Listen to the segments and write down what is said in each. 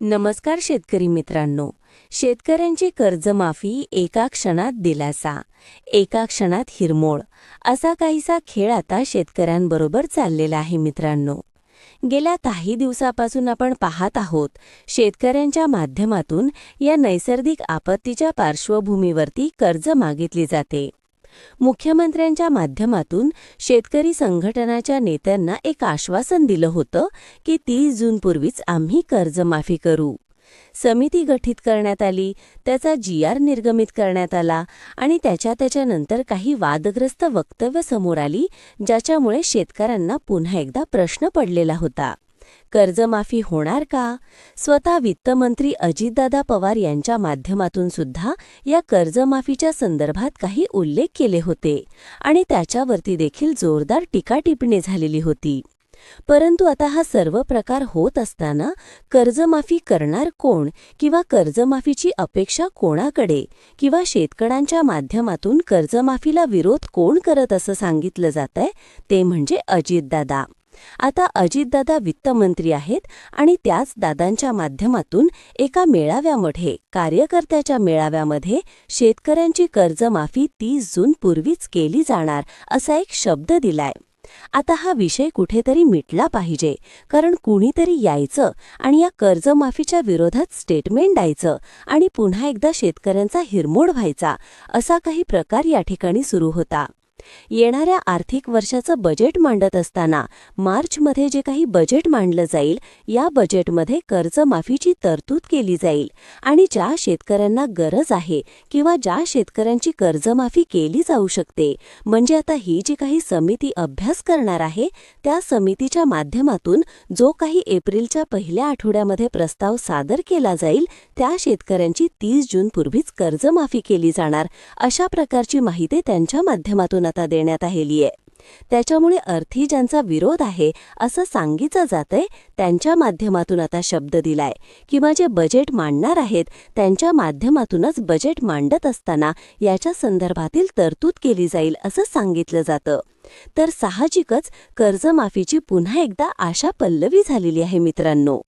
नमस्कार शेतकरी मित्रांनो. शेतकऱ्यांची कर्जमाफी एका क्षणात दिलासा एका क्षणात हिरमोळ असा काहीसा खेळ आता शेतकऱ्यांबरोबर चाललेला आहे मित्रांनो. गेल्या काही दिवसापासून आपण पाहत आहोत शेतकऱ्यांच्या माध्यमातून या नैसर्गिक आपत्तीच्या पार्श्वभूमीवरती कर्ज मागितली जाते. मुख्यमंत्र्यांच्या माध्यमातून शेतकरी संघटनाच्या नेत्यांना एक आश्वासन दिलं होतं की तीस जूनपूर्वीच आम्ही कर्जमाफी करू. समिती गठीत करण्यात आली त्याचा जी आर निर्गमित करण्यात आला आणि त्याच्या त्याच्यानंतर काही वादग्रस्त वक्तव्य समोर आली ज्याच्यामुळे शेतकऱ्यांना पुन्हा एकदा प्रश्न पडलेला होता. कर्जमाफी होणार का? स्वतः वित्तमंत्री अजितदादा पवार यांच्या माध्यमातून सुद्धा या कर्जमाफीच्या संदर्भात काही उल्लेख केले होते आणि त्याच्यावरती देखील जोरदार टीकाटिप्पणी झालेली होती. परंतु आता हा सर्व प्रकार होत असताना कर्जमाफी करणार कोण किंवा कर्जमाफीची अपेक्षा कोणाकडे किंवा शेतकऱ्यांच्या माध्यमातून कर्जमाफीला विरोध कोण करत असं सांगितलं जातंय ते म्हणजे अजितदादा. आता अजितदादा वित्तमंत्री आहेत आणि त्याच दादांच्या माध्यमातून एका मेळाव्यामध्ये कार्यकर्त्याच्या मेळाव्यामध्ये शेतकऱ्यांची कर्जमाफी तीस जून पूर्वीच केली जाणार असा एक शब्द दिलाय. आता हा विषय कुठेतरी मिटला पाहिजे कारण कुणीतरी यायचं आणि या कर्जमाफीच्या विरोधात स्टेटमेंट द्यायचं आणि पुन्हा एकदा शेतकऱ्यांचा हिरमोड व्हायचा असा काही प्रकार या ठिकाणी सुरू होता. येणाऱ्या आर्थिक वर्षाचं बजेट मांडत असताना मार्चमध्ये जे काही बजेट मांडलं जाईल या बजेटमध्ये कर्जमाफीची तरतूद केली जाईल. आणि ज्या शेतकऱ्यांना गरज आहे किंवा ज्या शेतकऱ्यांची कर्जमाफी केली जाऊ शकते म्हणजे आता ही जी काही समिती अभ्यास करणार आहे त्या समितीच्या माध्यमातून जो काही एप्रिलच्या पहिल्या आठवड्यामध्ये प्रस्ताव सादर केला जाईल त्या शेतकऱ्यांची तीस जूनपूर्वीच कर्जमाफी केली जाणार अशा प्रकारची माहिती त्यांच्या माध्यमातून आता देण्यात आलेली आहे त्याच्यामुळे अर्थी ज्यांचा विरोध आहे असं सांगितलं जातंय त्यांच्या माध्यमातून आता शब्द दिलाय. किंवा जे बजेट मांडणार आहेत त्यांच्या माध्यमातूनच बजेट मांडत असताना याच्या संदर्भातील तरतूद केली जाईल असं सांगितलं जातं. तर साहजिकच कर्जमाफीची पुन्हा एकदा आशा पल्लवी झालेली आहे मित्रांनो.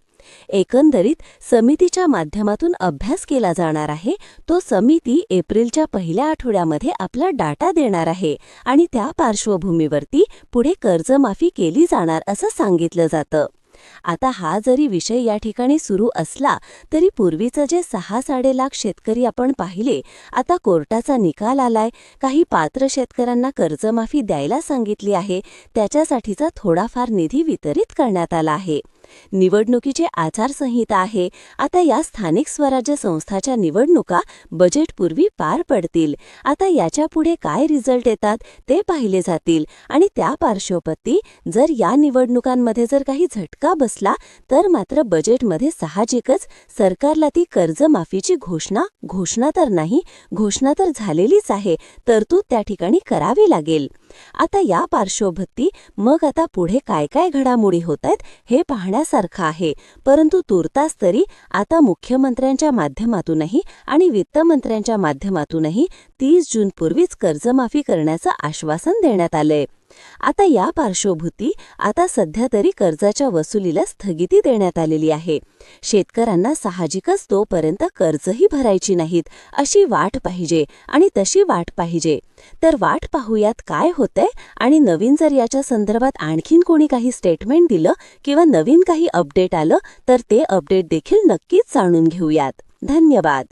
एकंदरीत समितीच्या माध्यमातून अभ्यास केला जाणार आहे. तो समिती एप्रिलच्या पहिल्या आठवड्यामध्ये आपला डाटा देणार आहे आणि त्या पार्श्वभूमीवरती पुढे कर्जमाफी केली जाणार असं सांगितलं जातं. आता हा जरी विषय या ठिकाणी सुरू असला तरी पूर्वीचं जे सहा साडे लाख शेतकरी आपण पाहिले आता कोर्टाचा निकाल आलाय. काही पात्र शेतकऱ्यांना कर्जमाफी द्यायला सांगितली आहे. त्याच्यासाठीचा थोडाफार निधी वितरित करण्यात आला आहे. निवडणुकीची आचारसंहिता आहे. आता या स्थानिक स्वराज्य संस्थाच्या निवडणुका बजेटपूर्वी पार पडतील. आता याच्यापुढे काय रिझल्ट येतात ते पाहिले जातील. आणि त्या पार्श्वपती जर या निवडणुकांमध्ये जर काही झटका बसला तर मात्र बजेटमध्ये साहजिकच सरकारला ती कर्जमाफीची घोषणा घोषणा तर नाही घोषणा तर झालेलीच आहे तरतूद त्या ठिकाणी करावी लागेल. आता या पार्श्वभूती मग आता पुढे काय काय घडामोडी होत आहेत हे पाहण्यासारखं आहे. परंतु तुर्तास तरी आता मुख्यमंत्र्यांच्या माध्यमातूनही आणि वित्तमंत्र्यांच्या माध्यमातूनही तीस जूनपूर्वीच कर्जमाफी करण्याचं आश्वासन देण्यात आलंय. आता या पार्श्वभूती आता सध्या तरी कर्जाच्या वसुलीला स्थगिती देण्यात आलेली आहे. शेतकऱ्यांना साहजिकच तोपर्यंत कर्जही भरायची नाहीत अशी वाट पाहिजे आणि तशी वाट पाहिजे. तर वाट पाहूयात काय होतंय आणि नवीन जर याच्या संदर्भात आणखीन कोणी काही स्टेटमेंट दिलं किंवा नवीन काही अपडेट आलं तर ते अपडेट देखील नक्कीच जाणून घेऊयात. धन्यवाद.